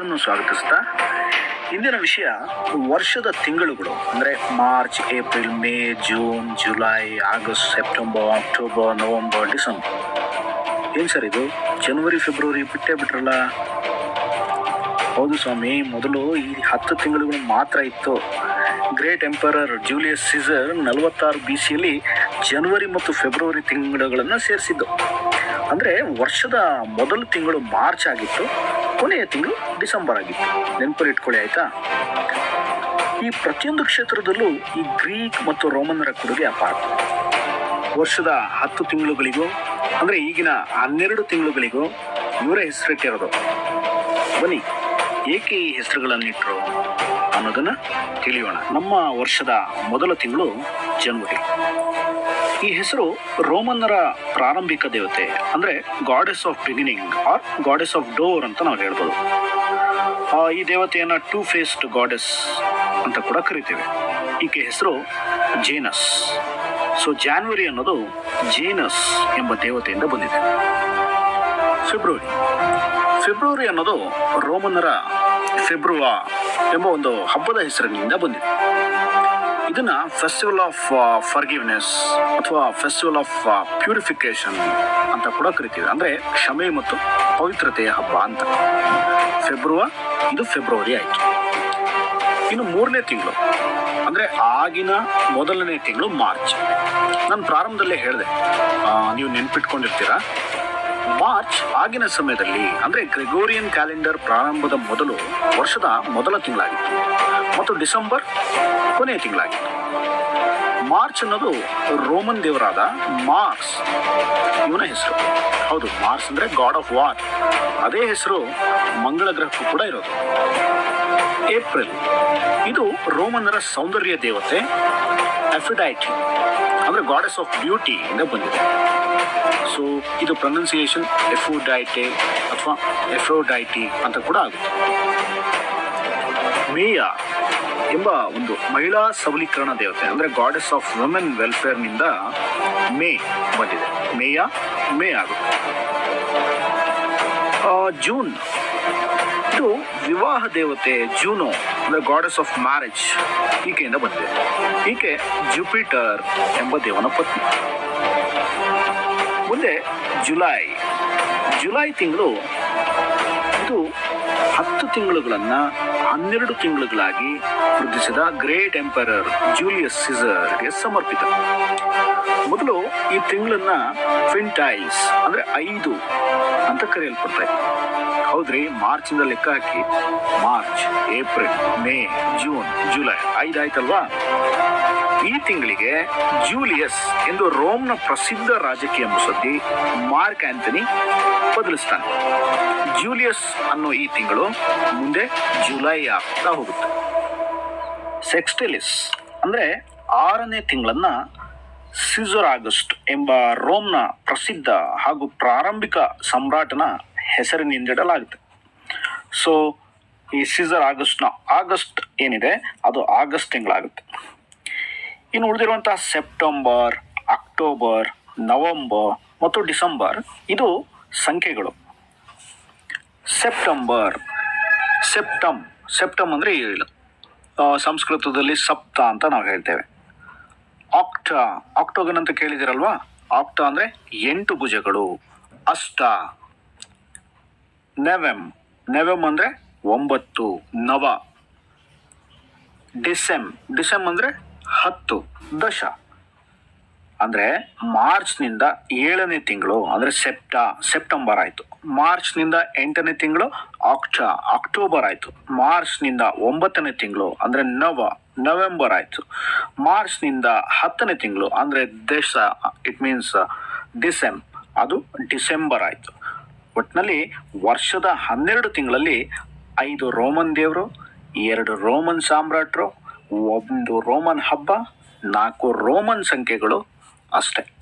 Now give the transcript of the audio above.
ಎಲ್ಲರನ್ನೂ ಸ್ವಾಗತಿಸ್ತಾ ಇಂದಿನ ವಿಷಯ ವರ್ಷದ ತಿಂಗಳುಗಳು, ಅಂದರೆ March, April, May, June, July, August, September, October, November, December. ಏನು ಸರ್ ಇದು? ಜನವರಿ, ಫೆಬ್ರವರಿ ಬಿಟ್ಟೇ ಬಿಟ್ರಲ್ಲ? ಹೌದು ಸ್ವಾಮಿ, ಮೊದಲು ಈ ಹತ್ತು ತಿಂಗಳುಗಳು ಮಾತ್ರ ಇತ್ತು. ಗ್ರೇಟ್ ಎಂಪರರ್ ಜೂಲಿಯಸ್ ಸೀಸರ್ ನಲವತ್ತಾರು ಬಿ ಸಿಯಲ್ಲಿ ಜನವರಿ ಮತ್ತು ಫೆಬ್ರವರಿ ತಿಂಗಳುಗಳನ್ನು ಸೇರಿಸಿದ್ದು. ಅಂದರೆ ವರ್ಷದ ಮೊದಲ ತಿಂಗಳು ಮಾರ್ಚ್ ಆಗಿತ್ತು, ಕೊನೆಯ ತಿಂಗಳು ಡಿಸೆಂಬರ್ ಆಗಿತ್ತು. ನೆನಪಲ್ಲಿ ಇಟ್ಕೊಳ್ಳಿ, ಆಯ್ತಾ? ಈ ಪ್ರತಿಯೊಂದು ಕ್ಷೇತ್ರದಲ್ಲೂ ಈ ಗ್ರೀಕ್ ಮತ್ತು ರೋಮನ್ನರ ಕೊಡುಗೆ ಅಪಾರ. ವರ್ಷದ ಹತ್ತು ತಿಂಗಳುಗಳಿಗೂ, ಅಂದರೆ ಈಗಿನ ಹನ್ನೆರಡು ತಿಂಗಳುಗಳಿಗೂ, ಇವರೇ ಹೆಸರಿಟ್ಟಿರೋದು ಬನ್ನಿ, ಏಕೆ ಈ ಹೆಸರುಗಳನ್ನಿಟ್ಟರು ಅನ್ನೋದನ್ನ ತಿಳಿಯೋಣ. ನಮ್ಮ ವರ್ಷದ ಮೊದಲ ತಿಂಗಳು ಜನವರಿ. ಈ ಹೆಸರು ರೋಮನ್ನರ ಪ್ರಾರಂಭಿಕ ದೇವತೆ, ಅಂದ್ರೆ goddess of beginning or goddess of door ಅಂತ ನಾವು ಹೇಳ್ಬೋದು. ಈ ದೇವತೆಯನ್ನ ಟೂ ಫೇಸ್ಡ್ ಗಾಡೆಸ್ ಅಂತ ಕೂಡ ಕರಿತೇವೆ. ಈಕೆ ಹೆಸರು ಜೇನಸ್. ಸೊ ಜಾನ್ವರಿ ಅನ್ನೋದು ಜೇನಸ್ ಎಂಬ ದೇವತೆಯಿಂದ ಬಂದಿದೆ. ಫೆಬ್ರವರಿ ಫೆಬ್ರವರಿ ಅನ್ನೋದು ರೋಮನ್ನರ ಫೆಬ್ರುವಾ ಎಂಬ ಒಂದು ಹಬ್ಬದ ಹೆಸರಿನಿಂದ ಬಂದಿದೆ. ಇದನ್ನ ಫೆಸ್ಟಿವಲ್ ಆಫ್ ಫರ್ಗಿವ್ನೆಸ್ ಅಥವಾ ಫೆಸ್ಟಿವಲ್ ಆಫ್ ಪ್ಯೂರಿಫಿಕೇಶನ್ ಅಂತ ಕೂಡ ಕರಿತೀವಿ. ಅಂದ್ರೆ ಕ್ಷಮೆ ಮತ್ತು ಪವಿತ್ರತೆಯ ಹಬ್ಬ ಅಂತ. ಫೆಬ್ರವರಿ, ಇದು ಫೆಬ್ರವರಿ ಆಯಿತು. ಇನ್ನು ಮೂರನೇ ತಿಂಗಳು, ಅಂದ್ರೆ ಆಗಿನ ಮೊದಲನೇ ತಿಂಗಳು ಮಾರ್ಚ್. ನಾನು ಪ್ರಾರಂಭದಲ್ಲೇ ಹೇಳಿದೆ. ನೀವು ನೆನ್ಪಿಟ್ಕೊಂಡಿರ್ತೀರಾ? ಮಾರ್ಚ್ ಆಗಿನ ಸಮಯದಲ್ಲಿ, ಅಂದ್ರೆ ಗ್ರೆಗೋರಿಯನ್ ಕ್ಯಾಲೆಂಡರ್ ಪ್ರಾರಂಭದ ಮೊದಲು ವರ್ಷದ ಮೊದಲ ತಿಂಗಳಾಗಿತ್ತು ಮತ್ತು ಡಿಸೆಂಬರ್ ಕೊನೆಯ ತಿಂಗಳಾಗಿತ್ತು. ಮಾರ್ಚ್ ಅನ್ನೋದು ರೋಮನ್ ದೇವರಾದ ಮಾರ್ಸ್ ಇವನ ಹೆಸರು. ಹೌದು ಮಾರ್ಸ್ ಅಂದ್ರೆ ಗಾಡ್ ಆಫ್ ವಾರ್. ಅದೇ ಹೆಸರು ಮಂಗಳ ಗ್ರಹಕ್ಕೂ ಕೂಡ ಇರೋದು. ಏಪ್ರಿಲ್, ಇದು ರೋಮನ್ನರ ಸೌಂದರ್ಯ ದೇವತೆ ಅಫಿಡೈಟಿ. ಅಂದ್ರೆ ಗಾಡೆಸ್ ಆಫ್ ಬ್ಯೂಟಿ ಇಂದ ಬಂದಿದೆ. ಸೊ ಇದು ಪ್ರೊನೌನ್ಸಿಯೇಷನ್ ಎಫೋಡೈಟೆ ಅಥವಾ ಎಫ್ರೋಡೈಟಿ ಅಂತ ಕೂಡ ಆಗುತ್ತೆ. ಮೇಯ ಎಂಬ ಒಂದು ಮಹಿಳಾ ಸಬಲೀಕರಣ ದೇವತೆ, ಅಂದ್ರೆ ಗಾಡೆಸ್ ಆಫ್ ವುಮೆನ್ ವೆಲ್ಫೇರ್ನಿಂದ ಮೇ ಬಂದಿದೆ. ಮೇಯ ಮೇ ಆಗುತ್ತೆ. ಜೂನ್ ಇದು ವಿವಾಹ ದೇವತೆ Juno the goddess of marriage ಈಕೆಯಿಂದ ಬಂದಿದೆ ಈಕೆ ಜುಪಿಟರ್ ಎಂಬ ದೇವನ ಪತ್ನಿ. ಮುಂದೆ ಜುಲೈ. ಜುಲೈ ತಿಂಗಳು ಇದು ಹತ್ತು ತಿಂಗಳುಗಳನ್ನ ಹನ್ನೆರಡು ತಿಂಗಳುಗಳಾಗಿ ವೃದ್ಧಿಸಿದ ಗ್ರೇಟ್ ಎಂಪರರ್ ಜೂಲಿಯಸ್ ಸಿಸರ್ಗೆ ಸಮರ್ಪಿತ. ಮೊದಲು ಈ ತಿಂಗಳನ್ನ ಫಿಂಟೈಸ್ ಅಂದ್ರೆ ಐದು ಅಂತ ಕರೆಯಲ್ಪಡ್ತಾ ಇತ್ತು. ಹೌದ್ರಿ? ಮಾರ್ಚ್ ಇಂದ ಲೆಕ್ಕ ಹಾಕಿ. March, April, May, June, July ಐದು ಆಯ್ತಲ್ವಾ? ಈ ತಿಂಗಳಿಗೆ ಜೂಲಿಯಸ್ ಎಂದು ರೋಮ್ನ ಪ್ರಸಿದ್ಧ ರಾಜಕೀಯ ಮುಸದ್ದಿ ಮಾರ್ಕ್ ಆಂಥನಿ ಬದಲಿಸ್ತಾನೆ. ಜೂಲಿಯಸ್ ಅನ್ನೋ ಈ ತಿಂಗಳು ಮುಂದೆ ಜುಲೈ ಆಗ್ತಾ ಹೋಗುತ್ತೆ. ಸೆಕ್ಸ್ಟೆಲಿಸ್ ಅಂದ್ರೆ ಆರನೇ ತಿಂಗಳನ್ನ ಸಿಜರ್ ಆಗಸ್ಟ್ ಎಂಬ ರೋಮ್ನ ಪ್ರಸಿದ್ಧ ಹಾಗೂ ಪ್ರಾರಂಭಿಕ ಸಮ್ರಾಟನ ಹೆಸರಿನಿಂದಿಡಲಾಗುತ್ತೆ. ಸೊ ಈ ಸಿಜರ್ ಆಗಸ್ಟ್ನ ಆಗಸ್ಟ್ ಏನಿದೆ? ಅದು ಆಗಸ್ಟ್ ತಿಂಗಳಾಗುತ್ತೆ. ಇನ್ನು ಉಳಿದಿರುವಂತಹ ಸೆಪ್ಟೆಂಬರ್, ಅಕ್ಟೋಬರ್, ನವೆಂಬರ್ ಮತ್ತು ಡಿಸೆಂಬರ್ ಇದು ಸಂಖ್ಯೆಗಳು. ಸೆಪ್ಟೆಂಬರ್ ಸೆಪ್ಟಮ್ ಸೆಪ್ಟಮ್ ಅಂದರೆ ಏಳು. ಸಂಸ್ಕೃತದಲ್ಲಿ ಸಪ್ತ ಅಂತ ನಾವು ಹೇಳ್ತೇವೆ. ಆಕ್ಟ ಆಕ್ಟೋಗನ್ ಅಂತ ಕೇಳಿದಿರಲ್ವಾ ಆಕ್ಟ ಅಂದರೆ ಎಂಟು ಭುಜಗಳು. ಅಷ್ಟ ನೆವೆಮ್ ನೆವೆಮ್ ಅಂದರೆ ಒಂಬತ್ತು, ನವ. ಡಿಸೆಮ್ ಡಿಸೆಮ್ ಅಂದರೆ ಹತ್ತು ದಶ. ಅಂದ್ರೆ ಮಾರ್ಚ್ನಿಂದ ಏಳನೇ ತಿಂಗಳು, ಅಂದ್ರೆ ಸೆಪ್ಟ, ಸೆಪ್ಟೆಂಬರ್ ಆಯ್ತು. ಮಾರ್ಚ್ನಿಂದ ಎಂಟನೇ ತಿಂಗಳು ಆಕ್ಟ ಅಕ್ಟೋಬರ್ ಆಯ್ತು. ಮಾರ್ಚ್ನಿಂದ ಒಂಬತ್ತನೇ ತಿಂಗಳು, ಅಂದ್ರೆ ನವ, ನವೆಂಬರ್ ಆಯ್ತು. ಮಾರ್ಚ್ನಿಂದ ಹತ್ತನೇ ತಿಂಗಳು, ಅಂದ್ರೆ ದೇಶ ಇಟ್ ಮೀನ್ಸ್ ಡಿಸೆಂಬರ್ ಅದು ಡಿಸೆಂಬರ್ ಆಯ್ತು. ಒಟ್ಟಿನಲ್ಲಿ ವರ್ಷದ ಹನ್ನೆರಡು ತಿಂಗಳಲ್ಲಿ ಐದು ರೋಮನ್ ದೇವರು, ಎರಡು ರೋಮನ್ ಸಾಮ್ರಾಟರು ಒಂದು ರೋಮನ್ ಹಬ್ಬ ನಾಲ್ಕು ರೋಮನ್ ಸಂಖ್ಯೆಗಳು ಅಷ್ಟೇ.